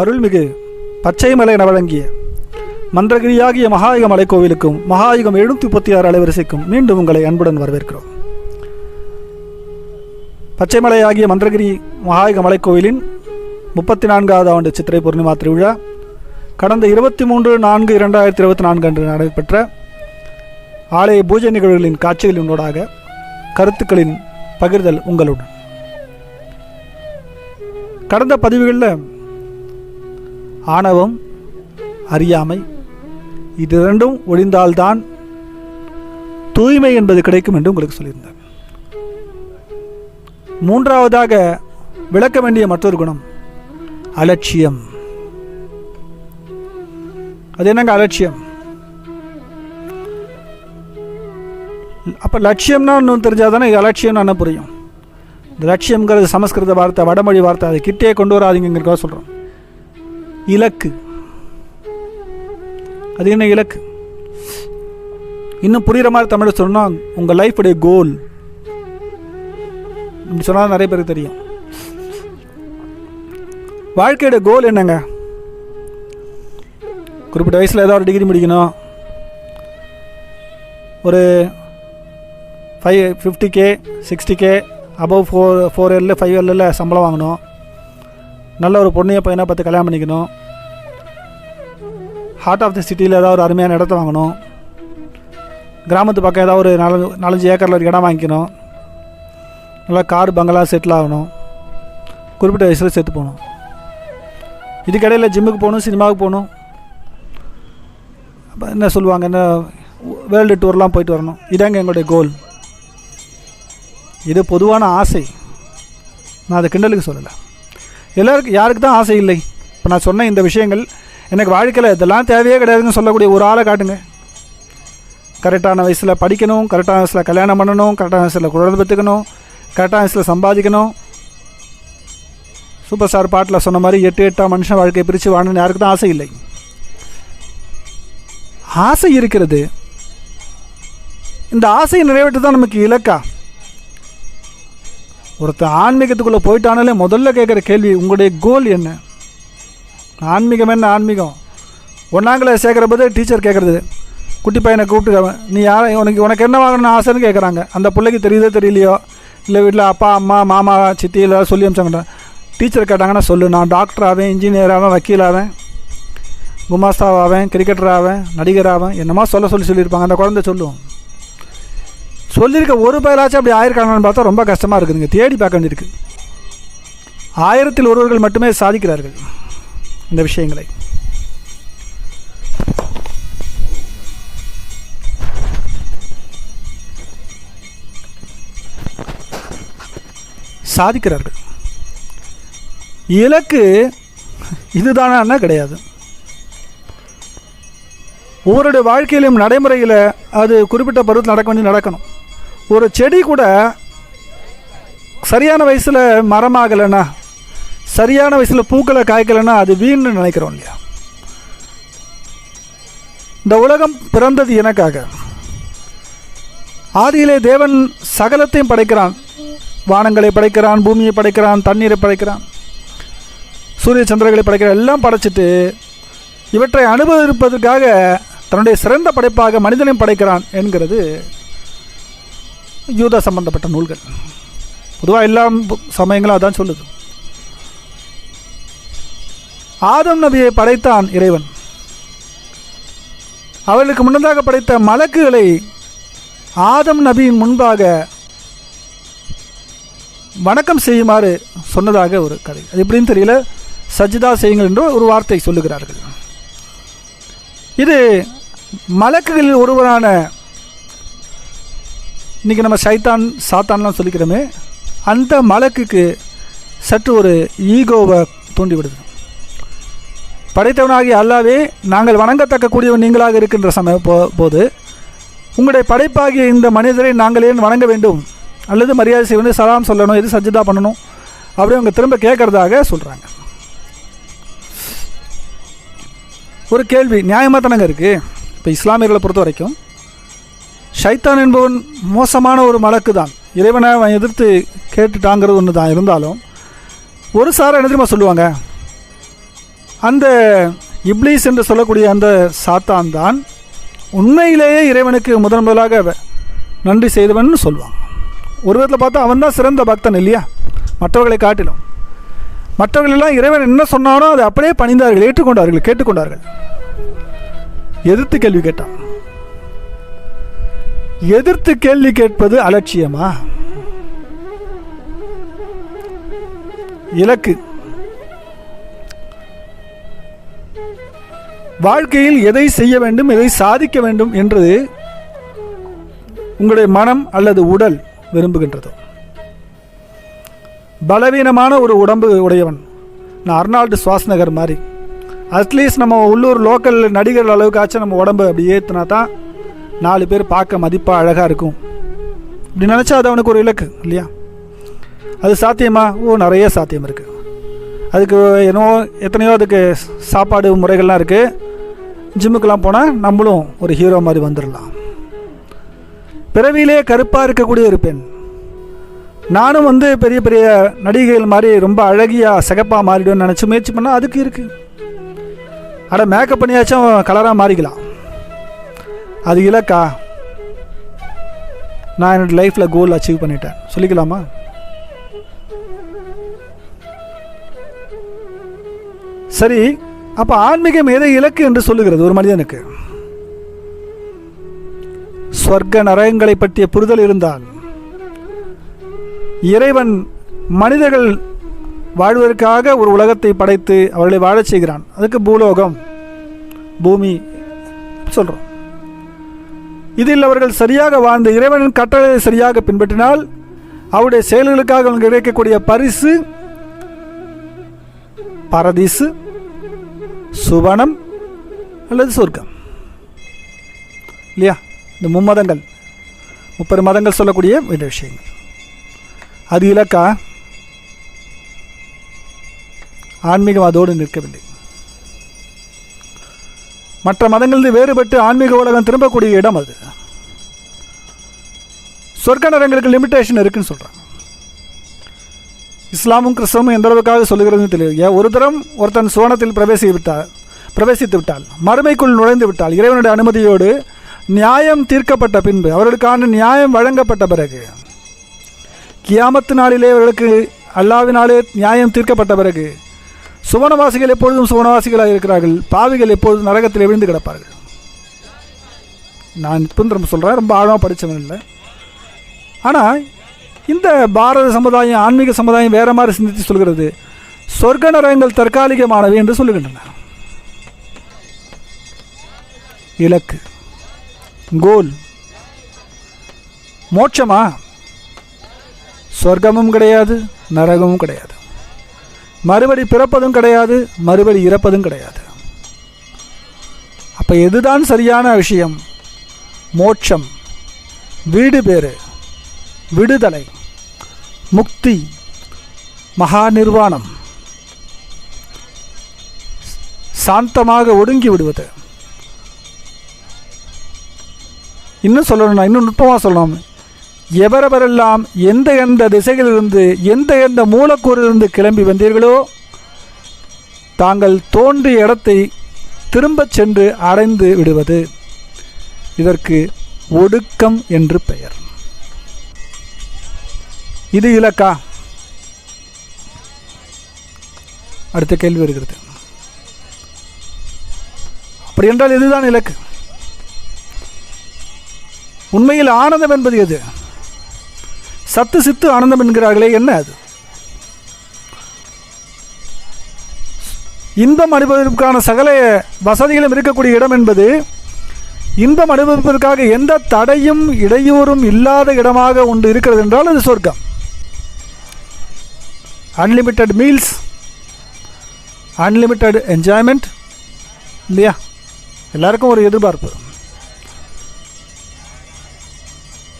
அருள்மிகு பச்சைமலை என வழங்கிய மன்றகிரியாகிய மகாயுக மலைக்கோவிலுக்கும் மகாயுகம் எழுநூற்றி முப்பத்தி ஆறு அலைவரிசைக்கும் மீண்டும் உங்களை அன்புடன் வரவேற்கிறோம். பச்சைமலையாகிய மன்றகிரி மகாயுக மலைக்கோவிலின் முப்பத்தி நான்காவது ஆண்டு சித்திரை பூர்ணிமா திருவிழா கடந்த இருபத்தி மூன்று நான்கு இரண்டாயிரத்தி இருபத்தி நான்கு அன்று நடைபெற்ற ஆலய பூஜை நிகழ்வுகளின் காட்சிகளின் ஊடாக கருத்துக்களின் பகிர்தல் உங்களுடன். கடந்த பதிவுகளில் ஆணவம் அறியாமை இது இரண்டும் ஒழிந்தால்தான் தூய்மை என்பது கிடைக்கும் என்று உங்களுக்கு சொல்லியிருந்தேன். மூன்றாவதாக விளக்க வேண்டிய மற்றொரு குணம் அலட்சியம். அது என்னங்க அலட்சியம்? அப்போ லட்சியம்னா இன்னும் தெரிஞ்சால் தானே இது அலட்சியம்னு என்ன புரியும். இந்த லட்சியம்ங்கிறது சமஸ்கிருத வார்த்தை வடமொழி வார்த்தை அதை கிட்டே கொண்டு வராதிங்கிறதுக்காக சொல்கிறோம் இலக்கு. அது என்ன இலக்கு? இன்னும் புரிகிற மாதிரி தமிழ் சொன்னால் உங்கள் லைஃபுடைய கோல் இப்படி சொன்னால் நிறைய பேருக்கு தெரியும். வாழ்க்கையோட கோல் என்னங்க? குறிப்பிட்ட வயசில் ஏதாவது ஒரு டிகிரி முடிக்கணும். ஒரு five fifty K sixty K above four four இயரில் ஃபைவ் இயரில் சம்பளம் வாங்கணும். நல்ல ஒரு பொண்ணைய பையனை பார்த்து கல்யாணம் பண்ணிக்கணும். ஹார்ட் ஆஃப் தி சிட்டியில் ஏதாவது ஒரு அருமையான இடத்த வாங்கணும். கிராமத்து பக்கம் ஏதாவது ஒரு நாலு நாலஞ்சு ஏக்கரில் ஒரு இடம் வாங்கிக்கணும். நல்லா கார் பங்களா செட்டில் ஆகணும். குறிப்பிட்ட வயசில் செத்து போகணும். இதுக்கிடையில் ஜிம்முக்கு போகணும் சினிமாவுக்கு போகணும். அப்போ என்ன சொல்லுவாங்க என்ன வேர்ல்டு டூர்லாம் போயிட்டு வரணும். இதாங்க எங்களுடைய கோல் இது பொதுவான ஆசை. நான் அதை கிண்டலுக்கு சொல்லலை. எல்லாருக்கும் யாருக்கு தான் ஆசை இல்லை. இப்போ நான் சொன்ன இந்த விஷயங்கள் எனக்கு வாழ்க்கையில் இதெல்லாம் தேவையே கிடையாதுன்னு சொல்லக்கூடிய ஒரு ஆளை காட்டுங்க. கரெக்டான வயசில் படிக்கணும் கரெக்டான வயசில் கல்யாணம் பண்ணணும் கரெக்டான வயசில் குழந்தை பெற்றுக்கணும் கரெக்டான வயசில் சம்பாதிக்கணும். சூப்பர் ஸ்டார் பாட்டில் சொன்ன மாதிரி எட்டு எட்டாக மனுஷன் வாழ்க்கையை பிரித்து வாழணும்னு யாருக்கு தான் ஆசை இல்லை. ஆசை இருக்கிறது. இந்த ஆசையை நிறைவேற்ற தான் நமக்கு இலக்கா. ஒருத்தன் ஆன்மீகத்துக்குள்ளே போயிட்டானாலே முதல்ல கேட்குற கேள்வி உங்களுடைய கோல் என்ன? ஆன்மீகம் என்ன ஆன்மீகம்? ஒன்றாங்கள சேர்க்குற போது டீச்சர் கேட்குறது குட்டி பையனை கூப்பிட்டு நீ யார் உனக்கு உனக்கு என்ன வாங்கணும்னு ஆசைன்னு கேட்குறாங்க அந்த பிள்ளைக்கு தெரியுதோ தெரியலையோ? இல்லை வீட்டில் அப்பா அம்மா மாமா சித்தி எல்லாம் சொல்லி அமிச்சாங்கடா டீச்சர் கேட்டாங்கன்னா சொல்லு நான் டாக்டர் ஆவேன் இன்ஜினியர் ஆவேன் வக்கீல் ஆவேன் குமாஸ்தாவாவேன் கிரிக்கெட்டர் ஆவேன் நடிகர் ஆவேன் என்னமா சொல்ல சொல்லி சொல்லியிருப்பாங்க. அந்த குழந்தை சொல்லுவோம் சொல்லியிருக்க ஒரு பயலாச்சும் அப்படி ஆயிருக்காங்கன்னு பார்த்தா ரொம்ப கஷ்டமாக இருக்குதுங்க. தேடி பார்க்க வேண்டியிருக்கு. ஆயிரத்தில் ஒருவர்கள் மட்டுமே சாதிக்கிறார்கள் இந்த விஷயங்களை. சாதிக்கிறார்கள். இலக்கு இதுதானா கிடையாது. ஒவ்வொருடைய வாழ்க்கையிலும் நடைமுறையில் அது குறிப்பிட்ட பருவத்தில் நடக்க வேண்டிய நடக்கணும். ஒரு செடி கூட சரியான வயசில் மரமாகலைன்னா சரியான வயசில் பூக்களை காய்க்கலைன்னா அது வீண்னு நினைக்கிறோம் இல்லையா? இந்த உலகம் பிறந்தது எனக்காக. ஆதியிலே தேவன் சகலத்தையும் படைக்கிறான். வானங்களை படைக்கிறான் பூமியை படைக்கிறான் தண்ணீரை படைக்கிறான் சூரிய சந்திரங்களை படைக்கிறான் எல்லாம் படைச்சிட்டு இவற்றை அனுபவிப்பதற்காக தன்னுடைய சிறந்த படைப்பாக மனிதனையும் படைக்கிறான் என்கிறது யூதா சம்பந்தப்பட்ட நூல்கள். பொதுவாக எல்லா சமயங்களும் அதான் சொல்லுது. ஆதம் நபியை படைத்தான் இறைவன். அவர்களுக்கு முன்னதாக படைத்த மலக்குகளை ஆதம் நபியின் முன்பாக வணக்கம் செய்யுமாறு சொன்னதாக ஒரு கதை. அது எப்படின்னு தெரியல. சஜிதா செய்யுங்கள் என்று ஒரு வார்த்தை சொல்லுகிறார்கள். இது மலக்குகளில் ஒருவரான இன்றைக்கி நம்ம சைத்தான் சாத்தான்லாம் சொல்லிக்கிறோமே அந்த மலக்குக்கு சற்று ஒரு ஈகோவை தூண்டிவிடுது படைத்தவனாகிய அல்லாவே நாங்கள் வணங்கத்தக்கக்கூடியவன் நீங்களாக இருக்கின்ற சமய போ போது உங்களுடைய படைப்பாகிய இந்த மனிதரை நாங்கள் ஏன் வணங்க வேண்டும்? அல்லது மரியாதை செய்யணும் சலாம் சொல்லணும் எது சஜிதா பண்ணணும்? அப்படி அவங்க திரும்ப கேட்குறதாக சொல்கிறாங்க ஒரு கேள்வி நியாயமாக தானங்க இருக்குது இப்போ இஸ்லாமியர்களை பொறுத்த வரைக்கும் ஷைத்தான் என்பவன் மோசமான ஒரு மலக்கு தான் இறைவனை அவன் எதிர்த்து கேட்டுட்டாங்கிறது ஒன்று தான் இருந்தாலும் ஒரு சாரை என்ன தெரியுமா சொல்லுவாங்க? அந்த இப்லீஸ் என்று சொல்லக்கூடிய அந்த சாத்தான் தான் உண்மையிலேயே இறைவனுக்கு முதன் முதலாக வ- நன்றி செய்தவன் சொல்லுவாங்க. ஒரு விதத்தில் பார்த்தா அவன் தான் சிறந்த பக்தன் இல்லையா? மற்றவர்களை காட்டிலும். மற்றவர்கள் எல்லாம் இறைவன் என்ன சொன்னானோ அதை அப்படியே பணிந்தார்கள் ஏற்றுக்கொண்டார்கள் கேட்டுக்கொண்டார்கள். எதிர்த்து கேள்வி கேட்டான். எதிர்த்து கேள்வி கேட்பது அலட்சியமா? இலக்கு. வாழ்க்கையில் எதை செய்ய வேண்டும் எதை சாதிக்க வேண்டும் என்று உங்களுடைய மனம் அல்லது உடல் விரும்புகின்றது? பலவீனமான ஒரு உடம்பு உடையவன். நான் அர்னால்டு சுவாஸ்நகர் மாதிரி. அட்லீஸ்ட் நம்ம உள்ளூர் லோக்கல் நடிகர் அளவுக்காச்சும் நம்ம உடம்பு அப்படி ஏற்றுனா தான் நாலு பேர் பார்க்க மதிப்பாக அழகாக இருக்கும். இப்படி நினச்சா அது அவனுக்கு ஒரு இலக்கு இல்லையா? அது சாத்தியமா? ஓ நிறைய சாத்தியம் இருக்குது அதுக்கு என்னவோ எத்தனையோ அதுக்கு சாப்பாடு முறைகள்லாம் இருக்குது ஜிம்முக்கெல்லாம் போனால் நம்மளும் ஒரு ஹீரோ மாதிரி வந்துடலாம் பிறவியிலே கருப்பாக இருக்கக்கூடிய ஒரு பெண். நானும் வந்து பெரிய பெரிய நடிகைகள் மாதிரி ரொம்ப அழகியாக சிகப்பாக மாறிடுவேன்னு நினச்சி முயற்சி பண்ணால் அதுக்கு இருக்குது ஆனால் மேக்கப் பண்ணியாச்சும் கலராக மாறிக்கலாம். அது இலக்கா? நான் என்னோடய லைஃப்பில் கோல் அச்சீவ் பண்ணிட்டேன். சொல்லிக்கலாமா? சரி அப்போ ஆன்மீகம் எதை இலக்கு என்று சொல்லுகிறது? ஒரு மனிதனுக்கு. ஸ்வர்க்க நரகங்களை பற்றிய புரிதல் இருந்தால் இறைவன் மனிதர்கள் வாழ்வதற்காக ஒரு உலகத்தை படைத்து அவர்களை வாழச் செய்கிறான். அதுக்கு பூலோகம் பூமி சொல்கிறோம் இதில் அவர்கள் சரியாக வாழ்ந்து இறைவனின் கட்டளை சரியாக பின்பற்றினால் அவருடைய செயல்களுக்காக அவங்களுக்கு கிடைக்கக்கூடிய பரிசு பரதீசு சுவனம் அல்லது சொர்க்கம். இல்லையா? இந்த மும்மதங்கள். முப்பது மதங்கள் சொல்லக்கூடிய இந்த விஷயங்கள். அது இலக்கா? ஆன்மீகம் அதோடு நிற்கவில்லை. மற்ற மதங்களிலிருந்து வேறுபட்டு ஆன்மீக உலகம் திரும்பக்கூடிய இடம் அது. சொர்க்க நரங்களுக்கு லிமிட்டேஷன் இருக்குன்னு சொல்கிறாங்க இஸ்லாமும் கிறிஸ்தவமும் எந்த அளவுக்காக சொல்லுகிறதுன்னு தெரியும் ஒரு தரம் ஒருத்தன் சுவனத்தில் பிரவேசி விட்டால் பிரவேசித்து விட்டால் மறுமைக்குள் நுழைந்து விட்டால் இறைவனுடைய அனுமதியோடு நியாயம் தீர்க்கப்பட்ட பின்பு அவர்களுக்கான நியாயம் வழங்கப்பட்ட பிறகு கியாமத்து நாளிலே அவர்களுக்கு அல்லாவினாலே நியாயம் தீர்க்கப்பட்ட பிறகு சுவனவாசிகள் எப்பொழுதும் சுவனவாசிகளாக இருக்கிறார்கள். பாவிகள் எப்பொழுதும் நரகத்தில் விழுந்து கிடப்பார்கள். நான் இப்போ ரொம்ப சொல்கிறேன் ரொம்ப ஆழமாக படித்தவன் இல்லை. ஆனால் இந்த பாரத சமுதாயம் ஆன்மீக சமுதாயம் வேறு மாதிரி சிந்தித்து சொல்கிறது. சொர்க்க நரகங்கள் தற்காலிகமானவை என்று சொல்லுகின்றன. இலக்கு கோல் மோட்சமா? சொர்க்கமும் கிடையாது நரகமும் கிடையாது. மறுபடி பிறப்பதும் கிடையாது மறுபடி இறப்பதும் கிடையாது. அப்போ எதுதான் சரியான விஷயம்? மோட்சம் வீடு பேரு விடுதலை முக்தி மகா நிர்வாணம் சாந்தமாக ஒடுங்கி விடுவது. இன்னும் சொல்லணும்னா இன்னும் நுட்பமாக சொல்லணும். எவரெவரெல்லாம் எந்த எந்த திசையிலிருந்து எந்த எந்த மூலக்கூறிலிருந்து கிளம்பி வந்தீர்களோ தாங்கள் தோன்றிய இடத்தை திரும்பச் சென்று அடைந்து விடுவது இதற்கு ஒடுக்கம் என்று பெயர். இது இலக்கா? அடுத்த கேள்வி வருகிறது. அப்படி என்றால் இதுதான் இலக்கு. உண்மையில் ஆனந்தம் என்பது எது? சத்து சித்து ஆனந்தம் என்கிறார்களே என்ன அது? இன்பம் அனுபவிப்பதற்கான சகல வசதிகளும் இருக்கக்கூடிய இடம் என்பது இன்பம் அனுபவிப்பதற்காக எந்த தடையும் இடையூறும் இல்லாத இடமாக ஒன்று இருக்கிறது என்றால் அது சொர்க்கம். அன்லிமிட்டெட் மீல்ஸ் அன்லிமிட்டெட் என்ஜாய்மெண்ட் இல்லையா? எல்லாருக்கும் ஒரு எதிர்பார்ப்பு.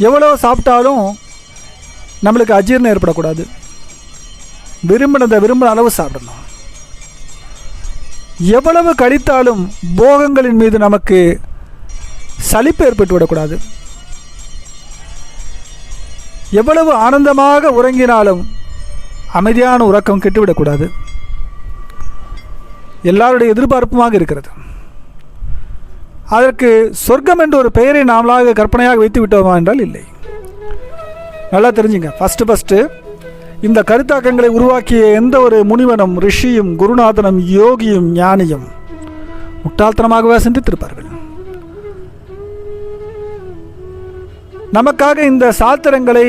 எவ்வளோ சாப்பிட்டாலும் நம்மளுக்கு அஜீரணம் ஏற்படக்கூடாது. விரும்பினதை விரும்பின அளவு சாப்பிடணும். எவ்வளவு கழித்தாலும் போகங்களின் மீது நமக்கு சலிப்பு ஏற்பட்டு விடக்கூடாது. எவ்வளவு ஆனந்தமாக உறங்கினாலும் அமைதியான உறக்கம் கெட்டுவிடக்கூடாது. எல்லாருடைய எதிர்பார்ப்புமாக இருக்கிறது. அதற்கு சொர்க்கம் என்ற ஒரு பெயரை நாமளாக கற்பனையாக வைத்து விட்டோமா என்றால் இல்லை. நல்லா தெரிஞ்சுங்க. ஃபஸ்ட்டு ஃபஸ்ட்டு இந்த கருத்தாக்கங்களை உருவாக்கிய எந்த ஒரு முனிவனும் ரிஷியும் குருநாதனும் யோகியும் ஞானியும் முட்டாள்தனமாகவே சிந்தித்திருப்பார்கள்? நமக்காக இந்த சாத்திரங்களை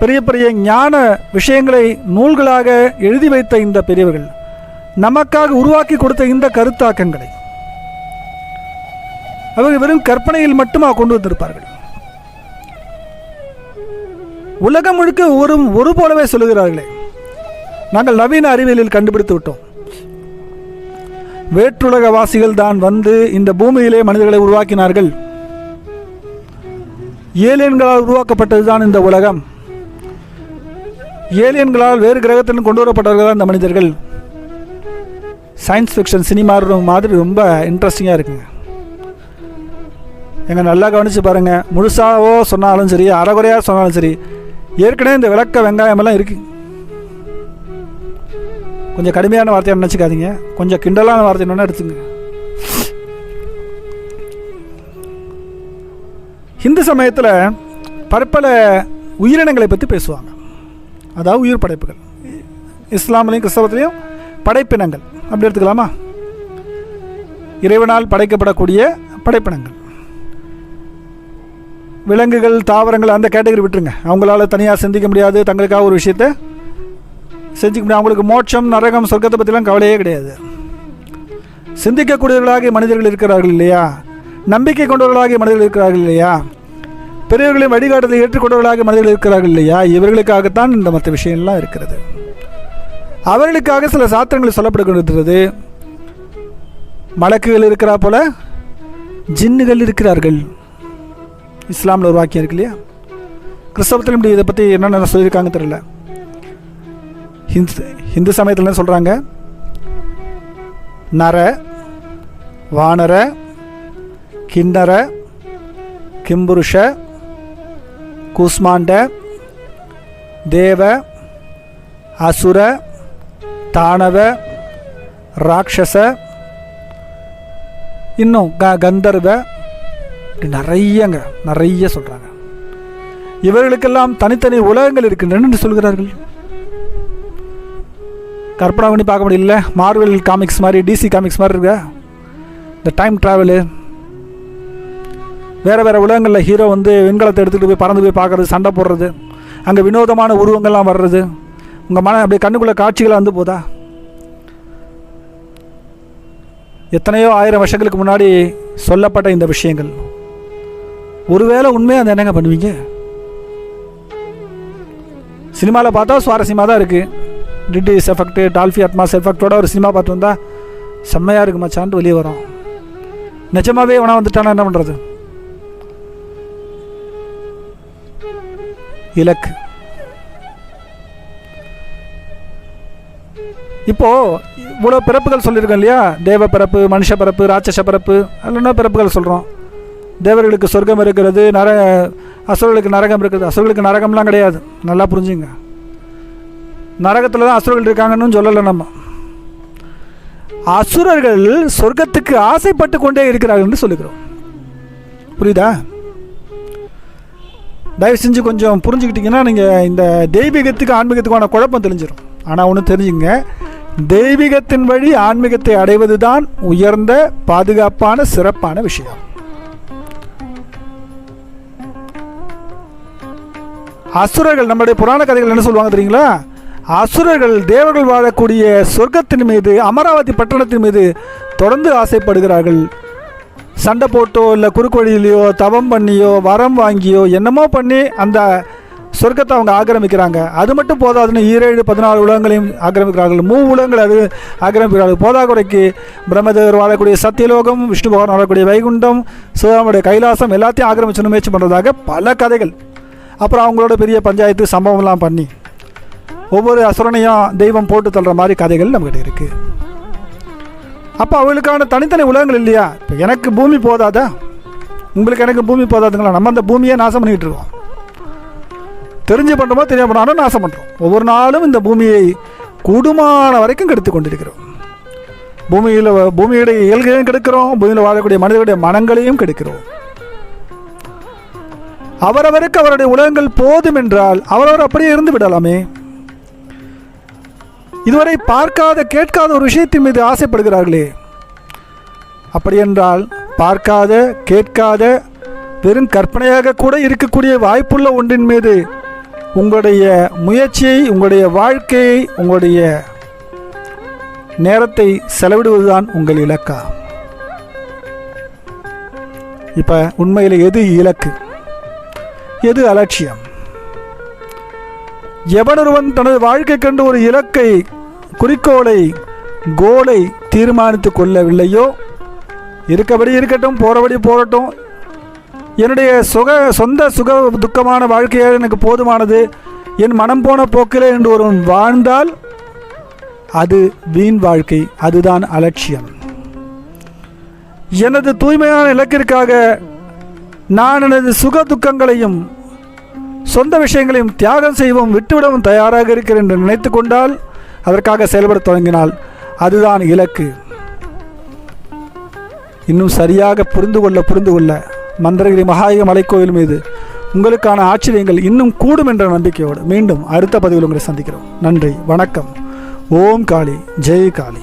பெரிய பெரிய ஞான விஷயங்களை நூல்களாக எழுதி வைத்த இந்த பெரியவர்கள் நமக்காக உருவாக்கி கொடுத்த இந்த கருத்தாக்கங்களை அவர்கள் வெறும் கற்பனையில் மட்டுமா கொண்டு வந்திருப்பார்கள்? உலகம் முழுக்க ஒரு ஒரு போலவே சொல்லுகிறார்களே. நாங்கள் நவீன அறிவியலில் கண்டுபிடித்து விட்டோம். வேற்றுலக வாசிகள் தான் வந்து இந்த பூமியிலே மனிதர்களை உருவாக்கினார்கள். ஏலியன்களால் உருவாக்கப்பட்டதுதான் இந்த உலகம். ஏலியன்களால் வேறு கிரகத்தில் கொண்டு வரப்பட்டவர்கள் தான் இந்த மனிதர்கள். சயின்ஸ் ஃபிக்ஷன் சினிமா மாதிரி ரொம்ப இன்ட்ரெஸ்டிங்காக இருக்குங்க. எங்கள் நல்லா கவனித்து பாருங்கள் முழுசாவோ சொன்னாலும் சரி அறகுறையாக சொன்னாலும் சரி ஏற்கனவே இந்த விளக்க வெங்காயம் எல்லாம் இருக்கு. கொஞ்சம் கடுமையான வார்த்தையை நினச்சிக்காதீங்க. கொஞ்சம் கிண்டலான வார்த்தை என்னென்ன எடுத்துங்க. இந்து சமயத்தில் பற்பல உயிரினங்களை பற்றி பேசுவாங்க. அதாவது உயிர் படைப்புகள். இஸ்லாம்லையும் கிறிஸ்தவத்திலையும் படைப்பினங்கள். அப்படி எடுத்துக்கலாமா? இறைவனால் படைக்கப்படக்கூடிய படைப்பினங்கள். விலங்குகள் தாவரங்கள் அந்த கேட்டகரி விட்டுருங்க. அவங்களால தனியாக சிந்திக்க முடியாது. தங்களுக்காக ஒரு விஷயத்தை செஞ்சுக்க முடியாது. அவங்களுக்கு மோட்சம் நரகம் சொர்க்கத்தை பற்றிலாம் கவலையே கிடையாது. சிந்திக்கக்கூடியவர்களாகிய மனிதர்கள் இருக்கிறார்கள் இல்லையா? நம்பிக்கை கொண்டவர்களாகிய மனிதர்கள் இருக்கிறார்கள் இல்லையா? பெரியவர்களின் வழிகாட்டத்தை ஏற்றுக்கொண்டவர்களாகிய மனிதர்கள் இருக்கிறார்கள் இல்லையா? இவர்களுக்காகத்தான் இந்த மற்ற விஷயம்லாம் இருக்கிறது. அவர்களுக்காக சில சாத்திரங்கள் சொல்லப்படுகிறது மலக்குகள் இருக்கிறா போல ஜின்னுகள் இருக்கிறார்கள். இஸ்லாமில் ஒரு வாக்கியம் இருக்கு இல்லையா? கிறிஸ்தவத்திலும் இப்படி இதை பற்றி என்னென்ன சொல்லியிருக்காங்க தெரியல. ஹிந்து ஹிந்து சமயத்தில் என்ன சொல்கிறாங்க நர வானர கிண்ணற கிம்புருஷ கூஸ்மாண்ட தேவ அசுர தானவ ராட்சச இன்னும் க கந்தர்வ நிறையங்க நிறைய சொல்கிறாங்க இவர்களுக்கெல்லாம் தனித்தனி உலகங்கள் இருக்கின்றன என்று சொல்கிறார்கள். கற்பனை பண்ணி பார்க்க முடியல. மார்வெல் காமிக்ஸ் மாதிரி டிசி காமிக்ஸ் மாதிரி இருக்க? இந்த டைம் ட்ராவலு வேறு வேறு உலகங்களில் ஹீரோ வந்து வெண்கலத்தை எடுத்துகிட்டு போய் பறந்து போய் பார்க்குறது சண்டை போடுறது அங்கே வினோதமான உருவங்கள்லாம் வர்றது. உங்கள் மன அப்படியே கண்ணுக்குள்ளே காட்சிகளாக வந்து போதா? எத்தனையோ ஆயிரம் வருஷங்களுக்கு முன்னாடி சொல்லப்பட்ட இந்த விஷயங்கள். ஒருவேளை உண்மையாக அந்த என்னங்க பண்ணுவீங்க? சினிமாவில் பார்த்தா சுவாரஸ்யமாக தான் இருக்குது டிடிஎஸ் எஃபெக்ட் டால்ஃபி அட்மாஸ் எஃபெக்டோட ஒரு சினிமா பார்த்து வந்தால் செம்மையாக இருக்கு மச்சான்ட்டு வெளியே வரும். நிஜமாகவே உணவு வந்துட்டானா என்ன பண்ணுறது இலக்கு. இப்போது இவ்வளோ பிறப்புகள் சொல்லியிருக்கோம் இல்லையா? தேவ பிறப்பு மனுஷ பிறப்பு ராட்சச பிறப்பு அல்லனா பிறப்புகள் சொல்கிறோம் தேவர்களுக்கு சொர்க்கம் இருக்கிறது நர அசுரர்களுக்கு நரகம் இருக்கிறது. அசுரர்களுக்கு நரகம்லாம் கிடையாது. நல்லா புரிஞ்சுங்க. நரகத்தில் தான் அசுரர்கள் இருக்காங்கன்னு சொல்லலை நம்ம. அசுரர்கள் சொர்க்கத்துக்கு ஆசைப்பட்டு கொண்டே இருக்கிறார்கள்னு சொல்லுகிறோம். புரியுதா? தயவு செஞ்சு கொஞ்சம் புரிஞ்சுக்கிட்டிங்கன்னா நீங்கள் இந்த தெய்வீகத்துக்கு ஆன்மீகத்துக்கான குழப்பம் தெரிஞ்சிடும் ஆனால் ஒன்று தெரிஞ்சுங்க. தெய்வீகத்தின் வழி ஆன்மீகத்தை அடைவது தான் உயர்ந்த பாதுகாப்பான சிறப்பான விஷயம். அசுரர்கள் நம்முடைய புராண கதைகள் என்ன சொல்லுவாங்க தெரியுங்களா? அசுரர்கள் தேவர்கள் வாழக்கூடிய சொர்க்கத்தின் மீது அமராவதி பட்டணத்தின் மீது தொடர்ந்து ஆசைப்படுகிறார்கள். சண்டை போட்டோ இல்லை குறுக்கு வழியிலையோ தவம் பண்ணியோ வரம் வாங்கியோ என்னமோ பண்ணி அந்த சொர்க்கத்தை அவங்க ஆக்கிரமிக்கிறாங்க. அது மட்டும் போதாதுன்னு ஈரேழு பதினாலு உலகங்களையும் ஆக்கிரமிக்கிறார்கள். மூ உலகங்கள் அது ஆக்கிரமிக்கிறார்கள். போதாக்குறைக்கு பிரம்மதேவர் வாழக்கூடிய சத்தியலோகம் விஷ்ணு பகவான் வாழக்கூடிய வைகுண்டம் சிவனுடைய கைலாசம் எல்லாத்தையும் ஆக்கிரமிச்சு முயற்சி பண்ணுறதாக பல கதைகள். அப்புறம் அவங்களோட பெரிய பஞ்சாயத்து சம்பவம்லாம் பண்ணி ஒவ்வொரு அசுரனையும் தெய்வம் போட்டு தள்ளுற மாதிரி கதைகள் நம்மகிட்ட இருக்குது அப்போ அவளுக்கான தனித்தனி உலகங்கள் இல்லையா? இப்போ எனக்கு பூமி போதாதா? உங்களுக்கு எனக்கு பூமி போதாதுங்களா? நம்ம அந்த பூமியை நாசம் பண்ணிக்கிட்டு இருக்கோம். தெரிஞ்சு பண்ணுறோமோ தெரியாம பண்ணாலும் நாசம் பண்ணுறோம் ஒவ்வொரு நாளும் இந்த பூமியை கூடுமான வரைக்கும் கெடுத்து கொண்டிருக்கிறோம். பூமியில் பூமியுடைய இயல்களையும் கெடுக்கிறோம் பூமியில் வாழக்கூடிய மனிதர்களுடைய மனங்களையும் கெடுக்கிறோம். அவரவருக்கு அவருடைய உலகங்கள் போதும் என்றால் அவரவர் அப்படியே இருந்து விடலாமே. இதுவரை பார்க்காத கேட்காத ஒரு விஷயத்தின் மீது ஆசைப்படுகிறார்களே. அப்படியென்றால் பார்க்காத கேட்காத வெறும் கற்பனையாக கூட இருக்கக்கூடிய வாய்ப்புள்ள ஒன்றின் மீது உங்களுடைய முயற்சியை உங்களுடைய வாழ்க்கையை உங்களுடைய நேரத்தை செலவிடுவதுதான் உங்கள் இலக்கா. இப்போ உண்மையில் எது இலக்கு? எது அலட்சியம்? எவனொருவன் தனது வாழ்க்கை கண்டு ஒரு இலக்கை குறிக்கோளை கோலை தீர்மானித்து கொள்ளவில்லையோ? இருக்கபடி இருக்கட்டும் போகிறபடி போகட்டும் என்னுடைய சுக சொந்த சுக துக்கமான வாழ்க்கையாக எனக்கு போதுமானது. என் மனம் போன போக்கிலே என்று ஒருவன் வாழ்ந்தால் அது வீண் வாழ்க்கை அதுதான் அலட்சியம். எனது தூய்மையான இலக்கிற்காக நான் எனது சுக துக்கங்களையும் சொந்த விஷயங்களையும் தியாகம் செய்வோம் விட்டுவிடவும் தயாராக இருக்கிறேன் என்று நினைத்து கொண்டால் அதற்காக செயல்பட தொடங்கினால் அதுதான் இலக்கு. இன்னும் சரியாக புரிந்து கொள்ள புரிந்து கொள்ள மந்திரகிரி மகாயக மலைக்கோவில் மீது உங்களுக்கான ஆச்சரியங்கள் இன்னும் கூடும் என்ற நம்பிக்கையோடு மீண்டும் அடுத்த பதிவில் உங்களை சந்திக்கிறோம். நன்றி வணக்கம். ஓம் காளி ஜெய் காளி.